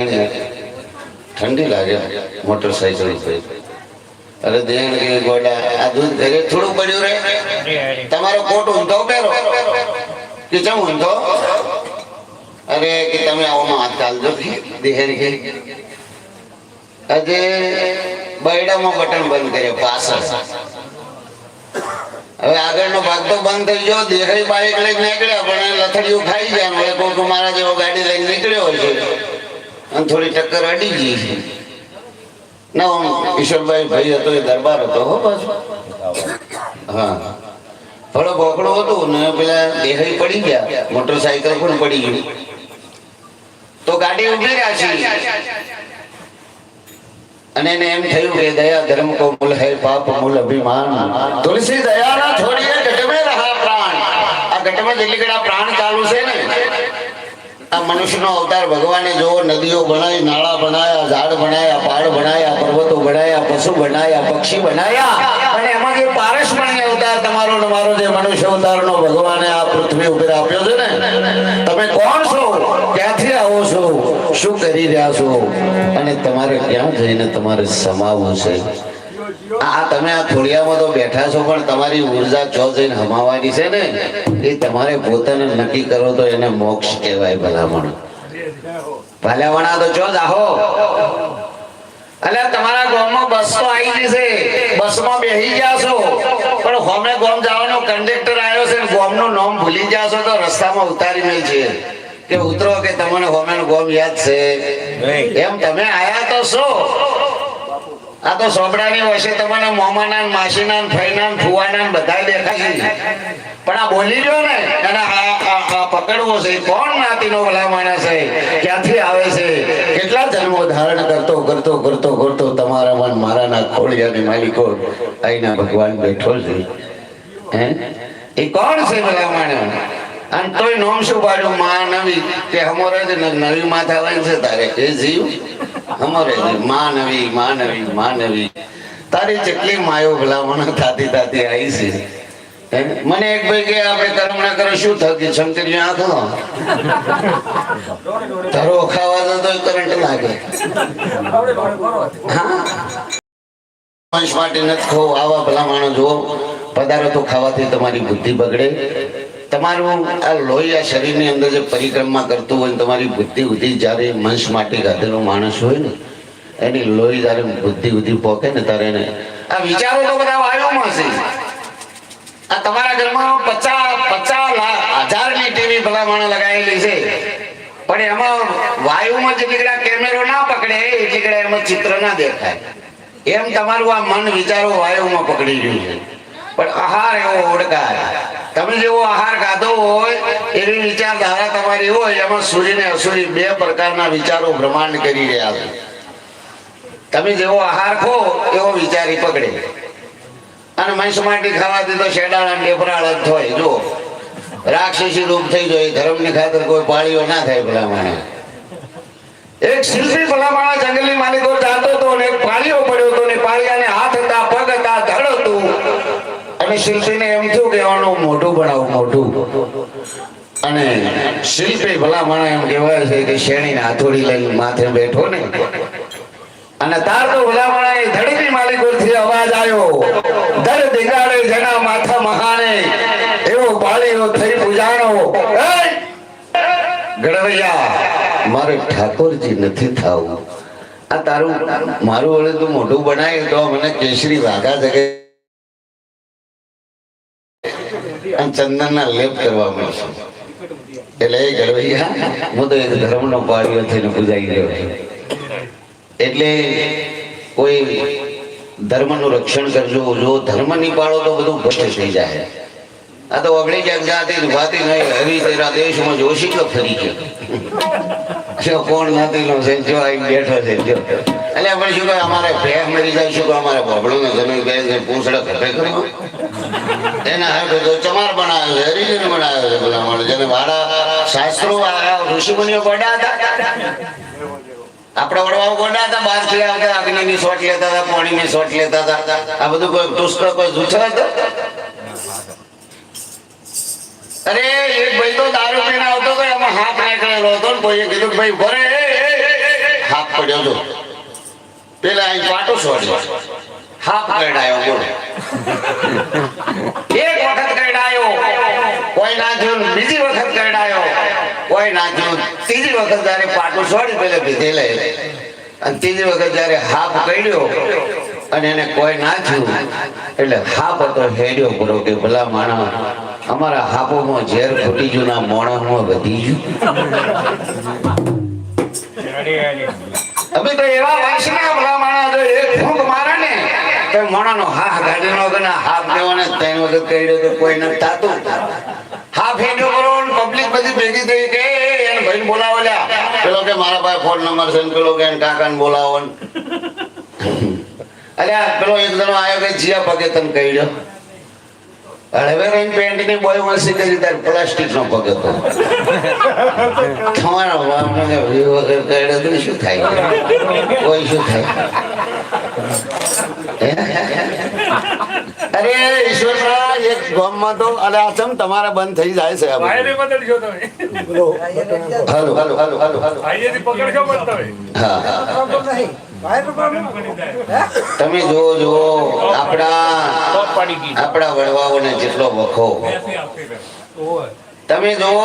ઠંડી લાગે મોટરસાયકલ ઉપર. અરે દેણ કે ગોડા, આ દૂધ ઘરે થોડું પડ્યું રે. તમારો કોટ ઊંધો પહેરો. કે ચમ ઊંધો? અરે કે તમે આવોમાં હાથ ચાલજો દેહેર કે. આજે બૈડામાં બટન બંધ કરે પાછળ. હવે આગળનો ભાગ તો બંધ થઈ ગયો. દેહરી બાઈક લઈને નીકળ્યા, પણ લથડિયું ખાઈ જાય હવે કોઈ મારા જેવો ગાડી લઈને નીકળ્યો હોય છે. અને થોડી ચક્કર અડી ગઈ છે. ના ઈશ્વરભાઈ ભાઈ હતો એ દરબાર હતો હો પાછો. હા. થોડો બોકડો હતો ને પેલા દેહાઈ પડી ગયા, મોટરસાયકલ પણ પડી ગયું તો ગાડી ઊભી રહ્યા છે અને એને એમ થયું કે દયા ધર્મ કો મૂલ હે પાપ મૂલ અભિમાન. તુલસી દયા ના છોડીએ ગટમે રહા પ્રાણ. આ ગટમે જેટલી પ્રાણ ચાલુ છે ને આ મનુષ્યનો અવતાર ભગવાને જોવો નદીઓ બનાવી નાળા બનાયા ઝાડ બનાયા પહાડ બનાયા પર્વતો બનાયા પશુ બનાયા પક્ષી બનાયા અને એમાં જે પારસમણ્ય અવતાર તમારો મારો જે મનુષ્ય અવતારનો ભગવાને આ પૃથ્વી ઉપર આપ્યો છે ને, તમે કોણ છો? ક્યાંથી આવો છો? શું કરી રહ્યા છો? અને તમારે ક્યાં જઈને તમારે સમાવવું છે? આ તમે આ ખોડિયામાં તો બેઠા છો પણ તમારી ઊર્જા જો જઈને હમાવાની છે ને? એ તમારે પોતાને નક્કી કરો તો એને મોક્ષ કહેવાય ભલામણ. ભલામણા તો જો આહો. અલ્યા તમારા ગામમાં બસ તો આવી છે. બસમાં બેસી ગયા છો. પણ હોમે ગામ જવાનો કંડક્ટર આવ્યો છે ને ગામનું નામ ભૂલી ગયા છો તો રસ્તામાં ઉતારી નહીં છે. કે ઉતરો કે તમને હોમેનું ગામ યાદ છે. એમ તમે આયા તો છો. આ તો સોબડાની વચ્ચે તમને મોમાના, માસીના, ફઈના, ફુવાના, બધા દેખાય પણ આ બોલી રહ્યો ને, અને આ પકડવો છે, કોણ નાતીનો ભલા માણસ છે? ક્યાંથી આવે છે? કેટલા જન્મો ધારણ કરતો કરતો કરતો કરતો તમારા મન મારા ના ખોડિયાની માલિકો અહીંના ભગવાન બેઠો છે. હે? એ કોણ છે ભલા માણસ? અને તોય નોમ શું પાડ્યું? માં કે અમારે જ નવી માં થવાની છે તારે. એ જીવ? અમારે જ માં નવી માં નવી તારી જેટલી માયો ભલામણ થાતી થાતી આવી છે. મને એક ભાઈ કે આપણે કર્મ ના કરો, શું થયું શંકરી આંખો? તારો ખાવા તો કરંટ લાગે. હા? માટે નથી ખો આવા ભલા માણસ જુઓ તો ખાવાથી તમારી બુદ્ધિ બગડે. તમારું આ લોહી આ શરીરની અંદર જે પરિક્રમા કરતું હોય ને તમારી બુદ્ધિ ઉધી જ્યારે મંશ માટે ગાધેલો માણસ હોય ને, એની લોહી જ્યારે બુદ્ધિ ઉધી પોકે ને ત્યારે એને આ વિચારો તો બધા વાયુમાં છે આ તમારા ઘરમાં પચાસ પચાસ લાખ હજારની ટીવી ભલામણ લગાવેલી છે. પણ એમાં વાયુમાં જે દીકરા કેમેરો ના પકડે, એ દીકરા એમાં ચિત્ર ના દેખાય. એમ તમારું આ મન વિચારો વાયુમાં પકડી રહ્યું છે. પણ આહાર એવો ઓળખાય તમે જેવો આહાર ખાધો હોય એવી વિચારધારા તમારી હોય, એમાં સૂર્ય ને અસૂર્ય બે પ્રકારના વિચારો બ્રહ્માંડ કરી રહ્યા છે. તમે જેવો આહાર ખો, એવો વિચારી પકડે. અને મહીસ માટી ખાવાથી તો શેડાળા ને ડેફરાળ જ રાક્ષસી રૂપ થઈ જાય ધર્મની ખાતર કોઈ પાળીઓ ના થાય ભલામણ. એક શિલ્પી ભલામણા જંગલી માલિકો જાતો હતો ને પાળીઓ પડ્યો હતો ને પાળિયાને હાથ હતા, પગ હતા, ધડ હતું. અને શિલ્પીને એમ થયું કે મોઢું બનાવું મોટું અને શિલ્પી ભલામણા એમ કહેવાય છે કે શેણીને હાથોડી લઈને માથે બેઠો ને અને તાર તો ભલામણા એ ધડકી માલિકોથી અવાજ આવ્યો, દર દિગાડે જણા માથા મહાને, એવો પાળીઓ થઈ પૂજાણો. ગડવૈયા મારે ઠાકોરજી નથી થાવું. આ તારું, મારું વળે તું મોઢું બનાય તો મને કેસરી વાઘા જગે અને ચંદનના લેપ કરવા મળશે એટલે એ ગરવૈયા હું તો એક ધર્મનો પાળીઓ થઈને પૂજાઈ ગયો એટલે કોઈ ધર્મનું રક્ષણ કરજો, જો ધર્મની પાળો તો બધું ભ્રષ્ટ થઈ જાય. આ તો ઓગણી જેમ જાતિ ભાતી નહીં હરી તેરા દેશમાં જોશી તો ફરી ગયો. કોણ નાતી નો છે? જો આઈ બેઠો છે, જો. એટલે આપણે શું કહે અમારે ભેગ મરી જાય શું અમારે બોબડો ને તમે બે પૂંછડા ઘટે કરો એના હાથે તો ચમાર બનાવ્યો છે, હરિજન બનાવ્યો છે પેલા માણસ. જેને વાળા શાસ્ત્રો આ ઋષિ મુનિઓ ગોડા હતા. આપણા વડવાઓ ગોડા હતા, બારથી આવતા અગ્નિની શોટ લેતા હતા, પાણીની શોટ લેતા હતા. આ બધું કોઈ તુષ્ક કોઈ જૂઠો હતો અરે, એક ભાઈ તો દારૂ પીને આવતો તો એમાં હાથ નાખેલો હતો ને કોઈએ કીધું ભાઈ ભરે પડ્યો હતો પેલા અહીં પાટો છોડ્યો હાફ કરડાયો બોલો. એક વખત કરડાયો કોઈ ના જોયું બીજી વખત કરડાયો કોઈ ના જોયું ત્રીજી વખત જયારે પાટો છોડી પેલે પીધે લઈ. અને ત્રીજી વખત જયારે હાફ કર્યો અને એને કોઈ ના થયું, એટલે હાપ હતો, હેડ્યો પૂરો કે ભલા માણસ, અમારા હાપોમાં ઝેર ફૂટી ગયું ના મોણામાં વધી ગયું. અમે તો એવા વાસના ભલા માણસ એક ફૂંક મારે ને તો મોણાનો હાથ ગાડી નો કે હાફ દેવો ને ત્રણ વખત કર્યો તો કોઈ ન તાતું. હાફ હેડ્યો કરો પબ્લિક બધી ભેગી થઈ કે એને ભાઈ બોલાવ્યા પેલો કે, મારા પાસે ફોન નંબર છે. પેલો કે કાકાને બોલાવો. અલ્યા પેલો એક જણો આવ્યો કે જીયા પગે તને કહી હવે રહીને પેન્ટની બોય મસ્તી કરી તાર પ્લાસ્ટિક નો પગ હતો તમારા વામને વગર કરે તો શું થાય? કોઈ શું થાય? અરે ઈશ્વરરા એક ગામમાં તો અરે આચમ ચમ તમારે બંધ થઈ જાય છે હાલો હાલો હાલો હાલો હાલો. હા હા તમે જુઓ જુઓ આપણા આપણા વડવાઓને જેટલો વખો. તમે જુઓ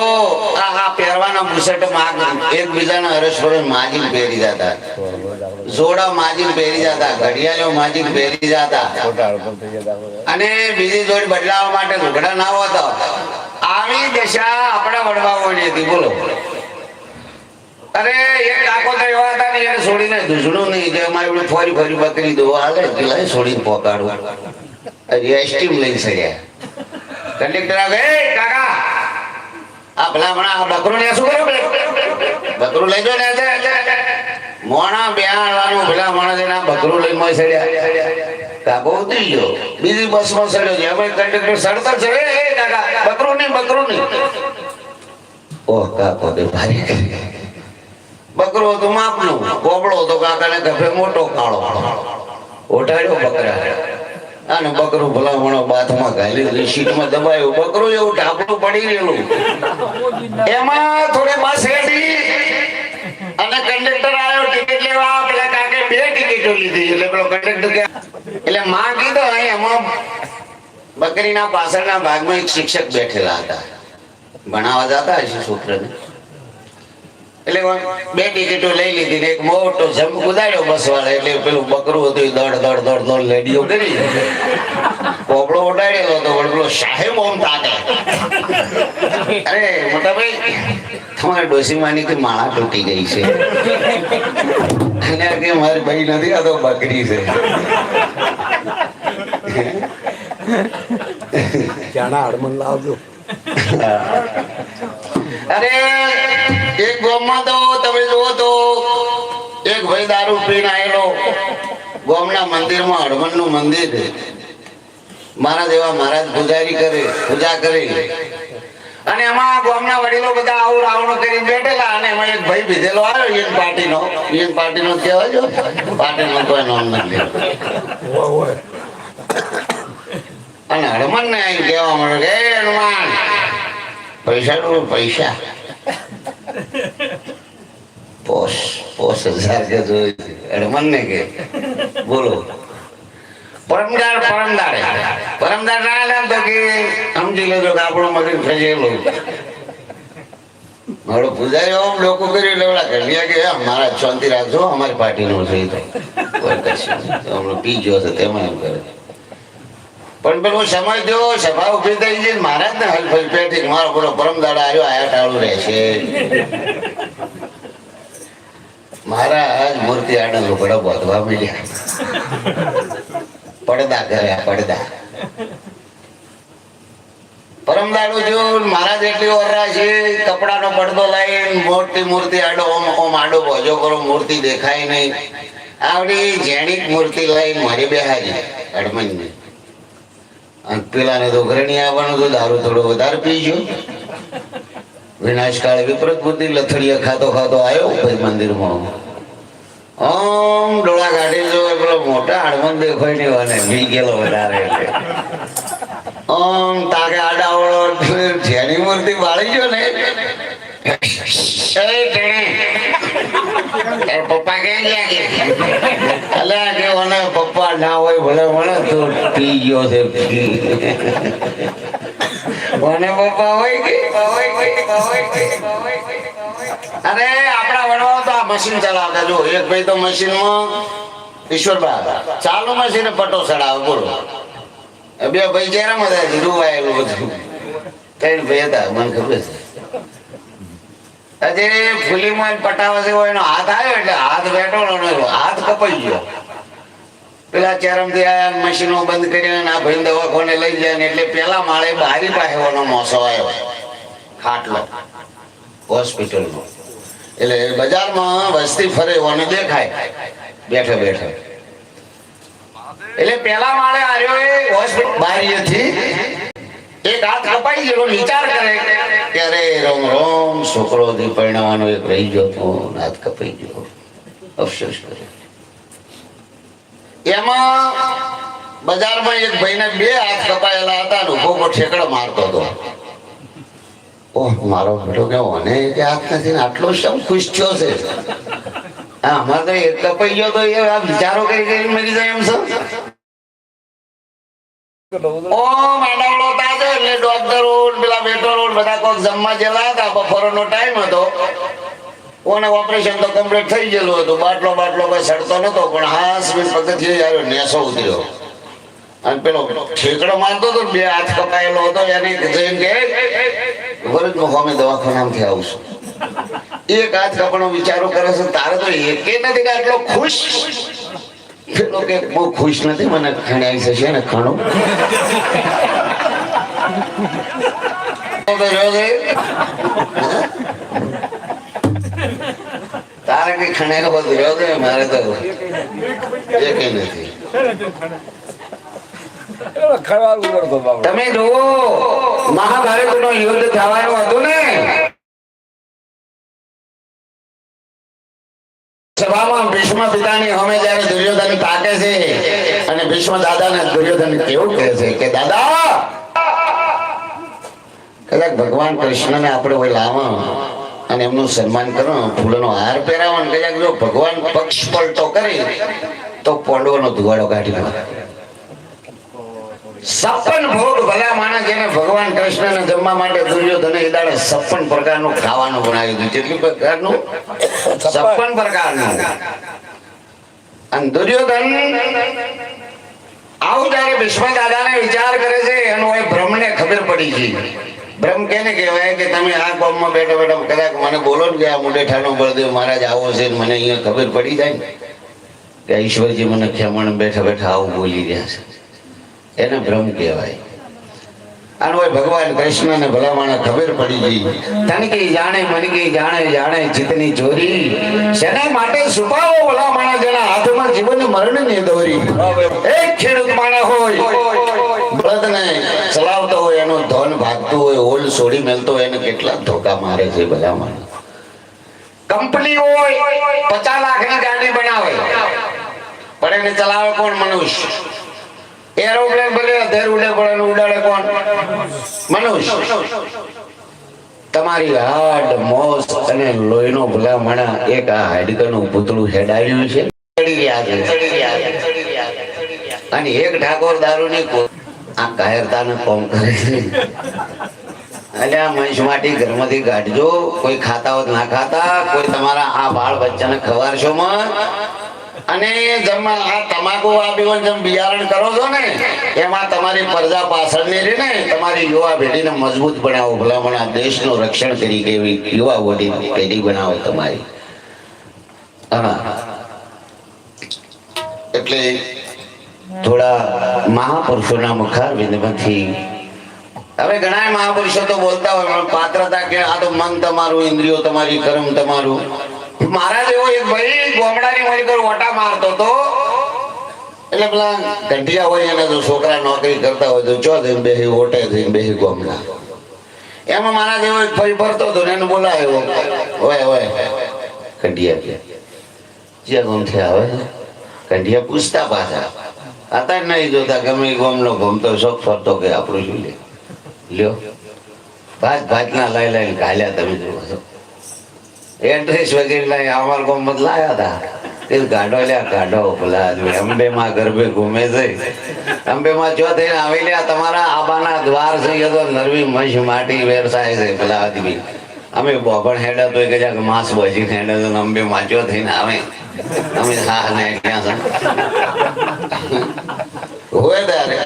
આ હા પહેરવાના બુશર્ટ માગ એકબીજાના હરસપરસ માજીને પહેરી જતા. જોડા માજીને પહેરી જતા ઘડિયાળો માજીને પહેરી જતા. અને બીજી જોડી બદલાવવા માટે લુગડા ના હોતા. આવી દશા આપણા વડવાઓની હતી બોલો. અરે એક કાકો તો એવા હતા ને એને નહીં પેલું ફરી ફરી બકરી દો હાલે પેલા છોડીને પોકાડું. આ ભલા હમણાં આ બકરું લઈ ગયો ને. મોણા બેહાડવાનું ભલા માણસ એના બકરું લઈને મોય સડ્યા કાકો ગયો. બીજી બસમાં સડ્યો છે. હવે સડતા ચડે "એ, કાકા બકરું નહીં બકરું નહીં. ઓહ કાકો તે ભારી બકરો હતો માપનું ગોબડો હતો કાકાને કફે મોટો કાળો. ઓટાડ્યો બકરા. અને બકરું ભલામણો બાથમાં ઘાલી સીટમાં દબાયું. બકરું એવું ઢાપડું પડી રહેલું એમાં થોડે બસ હેઠી અને કંડક્ટર આવ્યો ટિકિટ લેવા પેલા કાકે બે ટિકિટો લીધી. એટલે પેલો કંડક્ટર એટલે માં કીધો, અહીં એમાં બકરીના પાછળના ભાગમાં એક શિક્ષક બેઠેલા હતા. ભણાવવા જતા હશે છોકરાને એટલે બે ટિકિટો લઈ લીધી ને એક મોટો જંપ કુદાડ્યો બસ વાળા એટલે પેલું બકરું હતું દોડ દોડ દોડ દોડ લેડીઓ કરી. પોપડો ઉડાડેલો હતો પણ પેલો સાહેબ ઓમ તાકે. અરે મોટા ભાઈ તમારે ડોસીમાની કે માળા તૂટી ગઈ છે. અને કે મારી ભાઈ નથી આ તો બકરી છે. ત્યાંના હડમન લાવજો. અરે એક ગામમાં તો તમે જુઓ તો એક ભાઈ દારૂ પીને આવેલો ગામના મંદિરમાં હનુમાનનું મંદિર મારા જેવા મહારાજ પૂજારી કરે, પૂજા કરી. અને એમાં ગામના વડીલો બધા આવું રાવણો કરી બેઠેલા અને એમાં એક ભાઈ બીધેલો આવ્યો યન પાર્ટીનો. ઈયન પાર્ટીનો કહેવાય જો, પાર્ટીનો કોઈ નામ નથી. અને હનુમાન ને અહીં કહેવા મળે કે હનુમાન, પૈસા નો પૈસા. પોસ પોસ હજાર કે જોઈ હનુમાન ને કે બોલો. પરમદાર પરમદાર. પરમદાર ના આલ્યા તો કે સમજી લેજો કે આપણો મગજ ફેજેલું મારો પૂજારી આમ લોકો કરી લેવડા ઘડિયા કે "હા, મારા શાંતિ રાખજો. અમારી પાર્ટીનું છે તો. કોઈ કશું હમણાં પી ગયો છે તેમાં એમ કરે. પણ પેલો સમય જો સભા ઊભી થઈ ગઈ મહારાજ ને હલફલ પેટી મારો પેલો પરમદાડા આવ્યો આયા ટાળું રહેશે મહારાજ મૂર્તિ આડા લુગડો બોધવા મળ્યા પડદા કર્યા પડદા. પરમ દાડો જો મહારાજ એટલી ઓરરા છે, કપડાનો પડદો લાવીને મોટી મૂર્તિ આડો, ઓમ ઓમ આડો બોજો કરો, મૂર્તિ દેખાય નહીં. આવડી જેણિક મૂર્તિ લાવીને મારી બેહારી અડમણ અને પેલાને તો ઘરણી આવવાનું તો દારૂ થોડો વધારે પી ગયો. વિનાશકાળ વિપરીત બુદ્ધિ લથડીયા ખાતો ખાતો આવ્યો ભાઈ મંદિરમાં. આમ ડોળા કાઢી જો પેલો મોટા હડમન દેખાય નહીં અને બી ગયેલો વધારે ઓમ તાકે આડાવડો જેની મૂર્તિ વાળી ગયો ને. અરે આપણા વડવાઓ તો આ મશીન ચલાવતા. જો, એક ભાઈ તો મશીનમાં ઈશ્વરબા ચાલુ મશીને પટો ચડાવે, બોલો. બે ભાઈ જરા મજા રૂવાયેલું બધું. ત્રણ ભાઈ હતા, મને ખબર છે. એનો હાથ આવ્યો એટલે હાથ બેઠો હાથ કપાઈ ગયો. પેલા ચેરમથી મશીનો બંધ કરીને આ ભાઈ લઈ જાય ને એટલે પેલા માળે બારી પાસે મોસો આવ્યો. ખાટલો. હોસ્પિટલનો એટલે બજારમાં વસ્તી ફરે એવોને દેખાય. બેઠે બેઠે. એટલે પેલા માળે આવ્યો એ હોસ્પિટલ બારીએથી એક હાથ કપાઈ ગયો, વિચાર કરે કે રોમ રોમ, છોકરો થી પરણાવવાનો એક રહી ગયો તો હાથ કપાઈ ગયો. અફસોસ કરે. એમાં બજારમાં એક ભાઈને બે હાથ કપાયેલા હતા ને ઊભો પર ઠેકડો મારતો હતો. ઓહ, મારો બેટો કેવો, અને કે હાથ નથી આટલો શું ખુશ થયો છે. હા, અમારે તો એક કપાઈ ગયો તો એ વિચારો કરી કરી મરી જાય એમ છે ઓપરેશન તો કમ્પ્લીટ થઈ ગયેલું હતું. બાટલો બાટલો સડતો નતો, પણ હાસ આવ્યો, નેસો ઉતર્યો. અને પેલો ઠેકડો મારતો હતો બે હાથ કપાયેલો હતો, એને જઈને કે વરજ મુખામે દવાખાનામાંથી આવું એક હાથ કપડો વિચારો કરે છે, તારે તો એકે નથી આટલો ખુશ. પેલો કે બહુ ખુશ નથી મને ખણાઈ જશે ને ખણું. તારે કઈ ખણેલો બધો રહ્યો છે મારે તો નથી. ખરવાનું કરતો બાબા તમે જુઓ મહાભારતનું યુદ્ધ થવાનું હતું ને. ભીષ્મ પિતાની અમે જયારે દુર્યોધન તાકે છે અને ભીષ્મ દાદાને દુર્યોધન કેવું કહે છે કે દાદા કદાચ ભગવાન કૃષ્ણને આપણે હોય લાવો અને એમનું સન્માન કરો ફૂલોનો હાર પહેરાવો ને કદાચ જો ભગવાન પક્ષ પલટો કરે તો પોંડવોનો ધુવાડો કાઢી નાખે. સપન ભોગ ભલા માણસ જેને ભગવાન કૃષ્ણને જમવા માટે દુર્યોધને એ દાડે સપન પ્રકારનું ખાવાનું બનાવી દીધું કેટલી પ્રકારનું? સપન પ્રકારનું. અને દુર્યોધન આવું ત્યારે ભીષ્મ દાદાને વિચાર કરે છે, એનો એ ભ્રમને ખબર પડી છે ભ્રમ કેને કહેવાય કે તમે આ કોમમાં બેઠો બેઠો કદાચ મને બોલો ને કે આ મુંડેઠાનો બળદેવ મહારાજ આવો છે મને અહીંયા ખબર પડી જાય ને. કે ઈશ્વરજી મને ખેમણ બેઠા બેઠા આવું બોલી રહ્યા છે. એને ભ્રમ કહેવાય. હોય ભગવાન કૃષ્ણને ભલામણ ખબર પડી ગઈ. તનકી જાણે મનકી જાણે જાણે ચિતની ચોરી. શેના માટે છુપાવો ભલામણ જણા હાથમાં જીવન મરણની દોરી? એક ખેડૂત માણા હોય બળદને ચલાવતો હોય, એનો ધન ભાગતું હોય ઓલ છોડી મેલતો હોય, એને કેટલા ધોકા મારે છે ભલામણ? કંપની હોય, પચાસ લાખની ગાડી બનાવે. પણ એને ચલાવે કોણ મનુષ્ય? એરોપ્લેન ભલે અધેર ઉડે પણ ઉડાડે કોણ? મનુષ્ય તમારી હાડ મોસ અને લોહીનો ભલામણા એક આ હાડકાનું પૂતળું હેડાયું છે. અને એક ઠાકોર દારૂની ની આ કાયરતાને કોમ કરે છે. એટલે આ મહીસ માટી ઘરમાંથી કાઢજો. કોઈ ખાતા હોત ના ખાતા, કોઈ તમારા આ બાળ બચ્ચાને ખવારશો મત અને જેમ આ તમાકુ આપ્યું જેમ બિયારણ કરો છો ને, એમાં તમારી પ્રજા પાછળની રહી ને, તમારી યુવા પેઢીને મજબૂત બનાવો. ભલામણ આ દેશનું રક્ષણ કરી એવી યુવા પેઢી બનાવો તમારી. એટલે થોડા મહાપુરુષોના મુખારવિંદમાંથી હવે ઘણા મહાપુરુષો તો બોલતા હોય પાત્રતા કે આ તો મન તમારું, ઇન્દ્રિયો તમારી, કર્મ તમારું. મારા જેવો એક ભાઈ ગોમડાની મારી કર ઓટા મારતો તો. એટલે પેલા ગંઢિયા હોય એને તો છોકરા નોકરી કરતા હોય તો ચો થઈને બેહી ઓટે થઈને બેહી ગોમડા. એમાં મારા જેવો એક ભાઈ ફરતો હતો ને એને બોલાયો ઓય ઓય કંઢિયા કે. ગોમ છે આવે કંઢિયા પૂછતા પાછા. હતા જ નહીં જોતા ગમે ગોમનો ગમતો શોખ ફરતો કે આપણું શું લે લ્યો. ભાત ભાતના લઈ લઈને ઘાલ્યા તમે જોવા એડ્રેસ વગેરે લઈ અમાર ગામ લાયા હતા. તે ગાડો લ્યા ગાડો પેલા અંબે માં ગરબે ઘૂમે છે. અંબે માં જો થઈને આવી લ્યા તમારા આબાના દ્વાર છે તો નરવી મશ માટી વેરસાય છે પેલા આદમી. અમે બોકણ હેડા તો કે જાક માંસ બજી હેડા તો અંબે માં જો થઈને આવે. અમે હા ને ક્યાં છે? હોય તારે.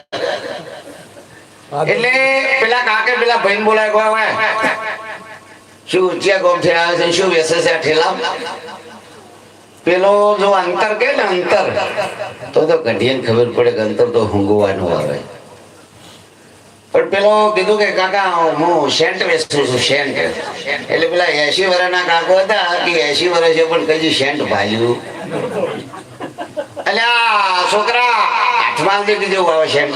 એટલે પેલા કાકે પેલા ભાઈ બોલાય કોઈ હોય. શું ઊંચિયા ગોમથી આવે છે શું વેસે છે ઠેલા પેલો જો અંતર કે ને અંતર, તો તો કઢીને ખબર પડે કે અંતર તો હુંગવાનું આવે. પણ પેલો કીધું કે, કાકા, હું સેન્ટ વેચું છું, સેન્ટ. એટલે પેલા એસી વર્ષના કાકો હતા કે એસી વર્ષે પણ કઈ સેન્ટ ભાલ્યું. એટલે છોકરા હાથમાં જેવું આવે સેન્ટ.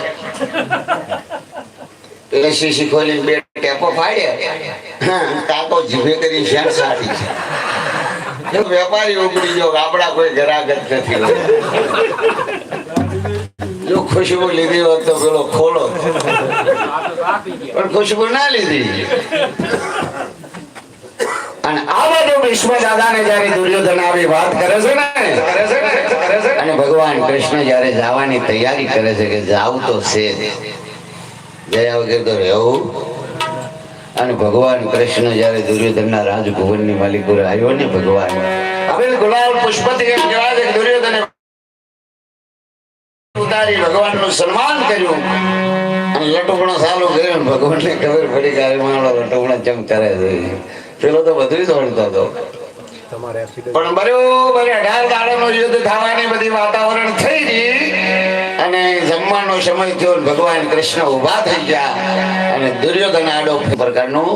જો ખુશબુ લીધી હોત તો પેલો ખોલો પણ ખુશબુ ના લીધી. અને આ બધું ભીષ્મ દાદાને જયારે દુર્યોધન આવી વાત કરે છે ને, અને ભગવાન કૃષ્ણ જ્યારે જવાની તૈયારી કરે છે કે જાવ તો છે. જયા વગર તો રહેવું. અને ભગવાન કૃષ્ણ જ્યારે દુર્યોધનના રાજભુવનની માલિક આવ્યો ને ભગવાન હવે ગુલાલ પુષ્પતિ એમ કહેવાય છે દુર્યોધને ઉતારી ભગવાનનું સન્માન કર્યું. અને લટુકણો ચાલુ કર્યો ભગવાનને ખબર પડી કે મારો લટુકણો ચમ કરે છે. પેલો તો બધું દોડતો હતો. પણ બરોબર અઢાર દાડાનું યુદ્ધ થવાની બધી વાતાવરણ થઈ ગઈ અને જમવાનો સમય થયો ભગવાન કૃષ્ણ ઊભા થઈ ગયા અને દુર્યોધન આડો પ્રકારનું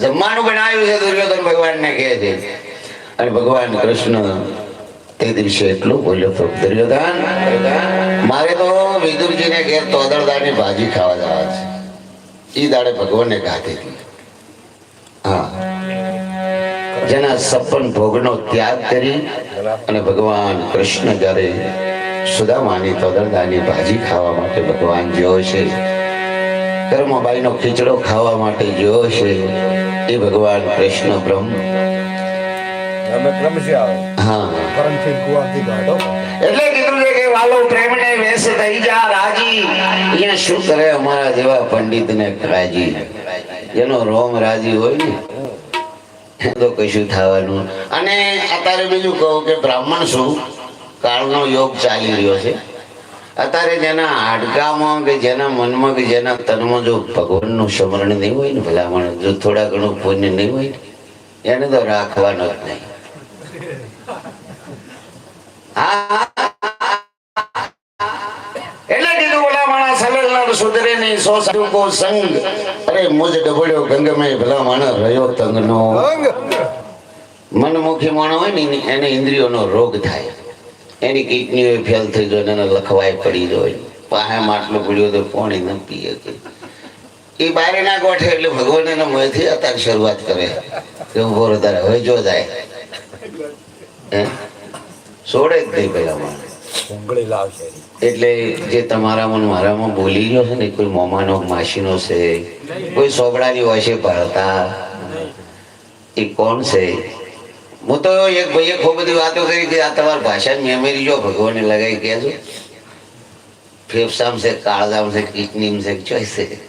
જમવાનું બનાવ્યું છે, દુર્યોધન ભગવાનને કહે છે. અને ભગવાન કૃષ્ણ તે દિવસે એટલું બોલ્યો તો, દુર્યોધન, મારે તો વિદુરજીને ઘેર તોદળદારની ભાજી ખાવા જવા છે. એ દાડે ભગવાનને ગાતી હા. જેના સપન ભોગનો ત્યાગ કરી અને ભગવાન કૃષ્ણ જ્યારે સુદામાની તોદરદાની ભાજી ખાવા માટે ભગવાન જેવો છે. કર્મબાઈનો ખીચડો ખાવા માટે જેવો છે. એ ભગવાન કૃષ્ણ બ્રહ્મ. અમે ક્રમશી આવે. હા. પરમથી કુવાથી ગાઢો. એટલે કીધું છે કે વાલો પ્રેમને વેસ થઈ જા રાજી. અહીંયા શું કરે અમારા જેવા પંડિતને રાજી? જેનો રોમ રાજી હોય ને? તો કશું થવાનું. અને અત્યારે બીજું કહું કે બ્રાહ્મણ શું કાળનો યોગ ચાલી રહ્યો છે. અત્યારે જેના હાડકામાં કે જેના મનમાં કે જેના તનમાં જો ભગવાનનું સ્મરણ નહીં હોય ને ભલામણ જો થોડા ઘણું પુણ્ય નહીં હોય ને એને તો રાખવાનો જ નહીં. એટલે કીધું ઓલા માણસ સલલનાર સુધરે નહીં સો સંગ અરે મુજ ડબડ્યો ભલા માણસ રહ્યો તંગનો. મનમુખી માણસ હોય ને એને ઇન્દ્રિયોનો રોગ થાય. એની કિડની ફેલ થઈ જાય એને લખવાય પડી જાય પાસે માટલો પડ્યો તો પાણી ન પીએ કે એ બારે ના ગોઠે એટલે ભગવાન એના મોંથી અત્યારે શરૂઆત કરે. કે રહો તારે હવે જો જાય. હે? છોડે જ નહીં પેલા માણસ એટલે જે તમારામાં મારામાં બોલી ગયો છે ને કોઈ મોમાનો માસીનો છે કોઈ સોગડાની છે ભરતા એ કોણ છે? હું તો એક ભાઈએ ખૂબ બધી વાતો કરી કે આ તમારી ભાષાની મેમરી જો ભગવાનને લગાવી કે છો? ફેફસામ છે કાળજામ છે કિડનીમ છે ચોઈસ છે.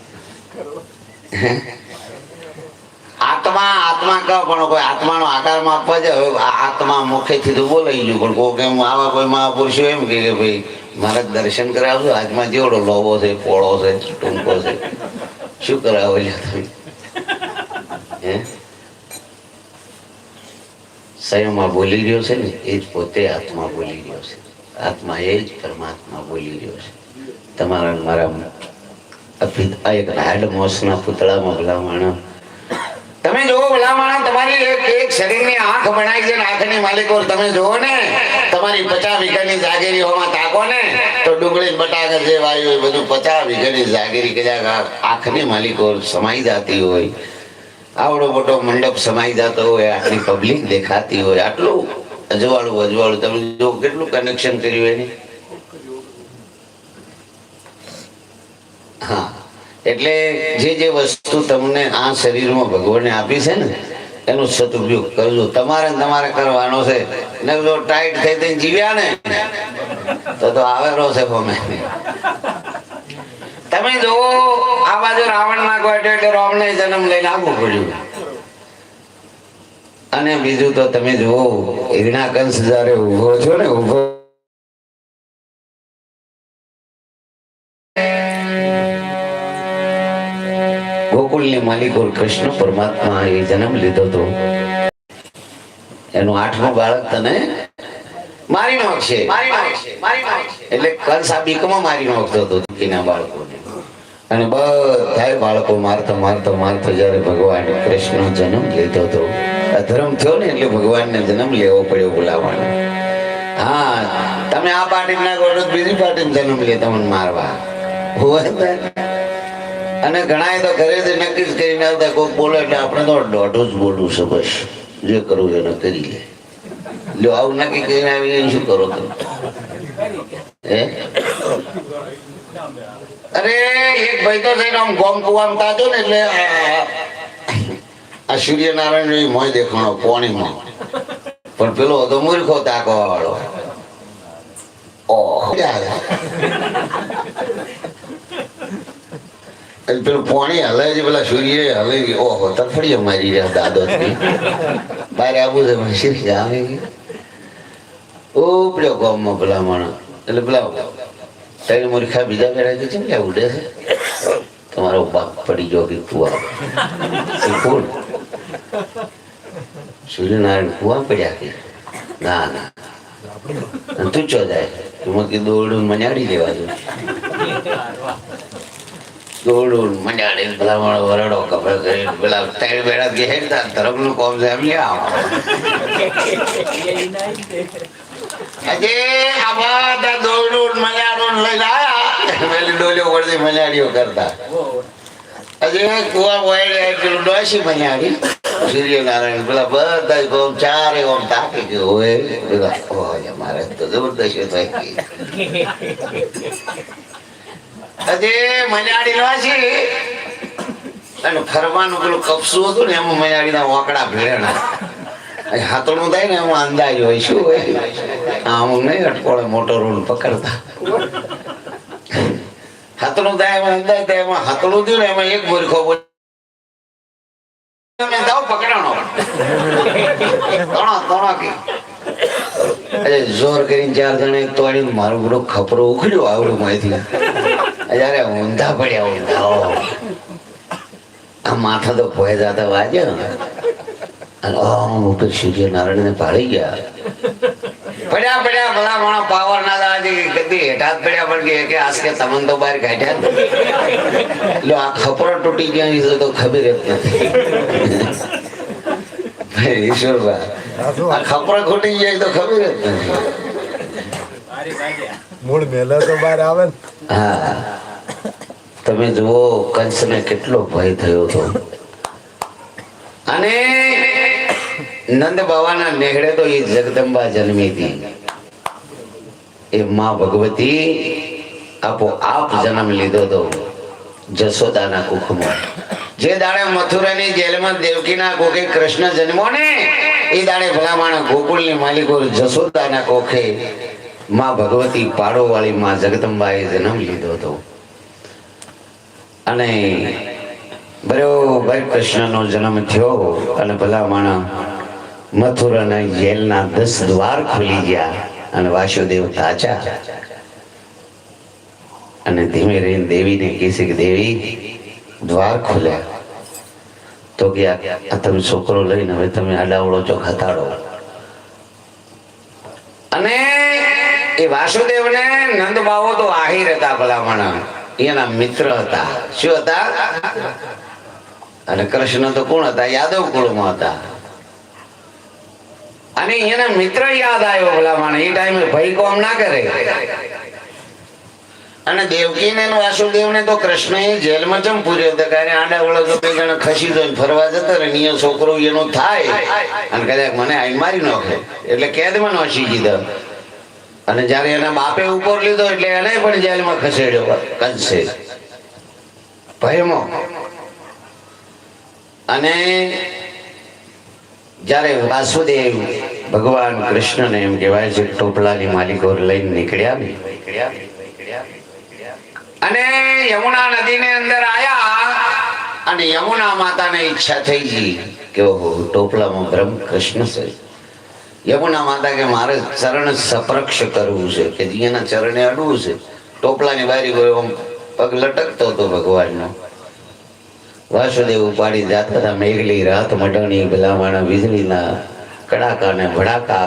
આત્મા આત્મા કહો પણ કોઈ આત્માનો આકારમાં આપવા જાય, હવે આત્મા મુખેથી તો બોલાઈ ગયું, પણ કોઈ એમ આવા કોઈ મહાપુરુષો એમ કે ભાઈ, મારા દર્શન કરાવજો આજમાં જેવડો લોવો છે, પોળો છે, ટૂંકો છે. શું કરાવો તમે? હે? સંયમમાં બોલી રહ્યો છે ને, એ જ પોતે આત્મા બોલી રહ્યો છે. આત્મા એ જ પરમાત્મા બોલી રહ્યો છે. તમારા, મારા આ એક હાડ મોસના પૂતળામાં ભલામાણા. તમે જોવો ભલામાણા, તમારી એક એક શરીરની આંખ બનાવી છે આંખની માલિકો, તમે જોવો ને, તમારી પચાસ વીઘાની જાગીરીઓમાં તાકો ને, તો ડુંગળી બટાકા જે વાયુ બધું પચાસ વીઘાની જાગીરી કદાચ આંખની માલિકો સમાઈ જતી હોય. આવડો મોટો મંડપ સમાઈ જતો હોય, આટલી પબ્લિક દેખાતી હોય, આટલું અજવાળું અજવાળું. તમે જો કેટલું કનેક્શન કર્યું એને? હા. એટલે જે જે વસ્તુ તમને આ શરીરમાં ભગવાને આપી છે ને, એનો સદુપયોગ કરજો. તમારે તમારે કરવાનો છે. ને જો ટાઈટ થઈ થઈને જીવ્યા ને, તો તો આવેલો છે અમે તમે જોવો આ બાજુ રાવણ ના કોઈ એટલે રામને જન્મ લઈને આવવું પડ્યું. અને બીજું તો તમે જુઓ હિરણા કંસ જયારે ઊભો છો ને ઊભો કૃષ્ણ પરમાત્મા એ જન્મ લીધો હતો. એનું આઠમું બાળક તને મારી નાખશે. મારી મારી એટલે કંસ આ બીકમાં મારી નાખતો હતો એના બાળકોને. અને બધા બાળકો મારતો મારતો મારતો જ્યારે ભગવાન કૃષ્ણ જન્મ લીધો હતો અધર્મ થયો ને એટલે ભગવાનને જન્મ લેવો પડ્યો બોલાવવાનો. હા, તમે આ પાર્ટી ના કરો બીજી પાર્ટી જન્મ લે તમને મારવા. અને ઘણા તો ઘરે નક્કી જ કરીને આવતા કોઈ બોલે એટલે આપણે તો દોઢું જ બોલવું છે બસ. જે કરવું એને કરી લે. લ્યો, આવું નક્કી કરીને આવી એને શું કરો તમે? અરે, એક ભાઈ તો થઈને આમ ગોમ કુવામ તાજો ને એટલે, આ- સૂર્યનારાયણ મોય દેખાણો પોણીમાં પણ પેલો હતો મૂર્ખો તાકો વાળો પેલું પોણી હલે છે, પેલા સૂર્ય હલે. ઓહો તફડીઓ મારી રહ્યા દાદો બહાર આવું છે, મને શીખ આવે ઉપડ્યો ગામમાં પેલા માણસ એટલે પેલા તઈને મૂર્ખા બીજા બેઠા છે કે ઉડે છે? તમારો બાપ પડી ગયો કે કુવા? કોણ સૂર્યનારાયણ કુવા પડ્યા કે? ના ના. તું ચો જાય? તું કે દોડું મજાડી લેવા દઉં દોડું મજાડી પેલા મારો વરડો, કપડે કરી પેલા ત્રણ કે હેડતા ધર્મનું કોમ છે, એમ લે આવો આજે આ બધા લોસી અને ફરવાનું પેલું કપસું હતું ને એમાં મજાડીના વાકડા ભેળના અહીં હાથોડું થાય ને એમાં અંદાજ હોય, શું હોય? આમ નહીં અટકોળે મોટો રોડ પકડતા. હાથોડું થાય એમાં અંદર થાય એમાં હાથોડું થયું એમાં એક બોરખો બોલ તમે અરે જોર કરીને ચાર જણે તોડીને મારું બધો ખપરો ઉખડ્યો આવડું માંથી જયારે ઊંધા પડ્યા આ માથા તો ભોય જાતા વાજ્યા. અને આમ ઉપર સૂર્યનારાયણ ને પાડી ગયા. પડ્યા પડ્યા ભલા માણસ પાવર ના દાદી કદી હેઠા પડ્યા પણ કે કે આજ કે તમન તો બહાર કાઢ્યા લો આ ખપરો તૂટી ગયા એ તો ખબર જ નથી. ભાઈ ઈશ્વરભાઈ આ ખપરો ખૂટી જાય તો ખબર જ નથી. મૂળ મેલે તો બહાર આવે હા. તમે જુઓ કંસને કેટલો ભય થયો હતો અને નંદ બાવાના નેહડે તો એ જગદંબા જન્મી હતી. એ માં ભગવતી આપો આપ જન્મ લીધો હતો જશોદાના કુખમાં. જે દાડે મથુરાની જેલમાં દેવકીના કોકે કૃષ્ણ જન્મો ને, એ દાડે ભલામણ ગોકુળની માલિકો જશોદાના કોખે માં ભગવતી પાડોવાળી માં જગદંબાએ જન્મ લીધો હતો. અને બરોબર કૃષ્ણનો જન્મ થયો અને ભલામણ મથુરાના જેલના દસ દ્વાર ખુલી ગયા અને વાસુદેવ તાચા અને ધીમે રહીને દેવીને કહે કે, દેવી, દ્વાર ખુલ્યા. તો કે, આ તમે છોકરો લઈને હવે તમે આડાવડો ચોક ખતાડો અને એ વાસુદેવને નંદ બાવો તો આહિર હતા ભલામણ. એના મિત્ર હતા. શું હતા? અને કૃષ્ણ તો કોણ હતા? યાદવ કુળમાં હતા. અને એને મિત્ર યાદ આવ્યો ભલામણ. એ ટાઈમે ભય કોમ ના કરે. અને દેવકી ને વાસુદેવ ને તો કૃષ્ણ જેલમાં ચમ પૂર્યો હતો કારણ આડા વળો તો બે જણા ખસી જાય ફરવા જતો રહે નિયો છોકરો એનો થાય. અને કદાચ મને આઈ મારી નાખે. એટલે કેદમાં નોસી દીધા. અને જયારે એના બાપે ઉપર લીધો એટલે એને પણ જેલમાં ખસેડ્યો. કંસે. ભયમાં. અને જ્યારે વાસુદેવ ભગવાન કૃષ્ણને એમ કહેવાય છે, ટોપલાની માલિકો લઈને નીકળ્યા અને યમુના નદીની અંદર આયા અને યમુના માતાને ઈચ્છા થઈ ગઈ કે, ઓહો, ટોપલામાં બ્રહ્મ કૃષ્ણ છે. યમુના માતા કે, મારે ચરણ સપ્રક્ષ કરવું છે કે જેના ચરણે અડવું છે. ટોપલાની બારી પર પગ લટકતો હતો ભગવાનનો. વાસુદેવ ઉપાડી જતા હતા મેઘલી રાત મટણી ભલામણા વીજળીના કડાકા ને ભડાકા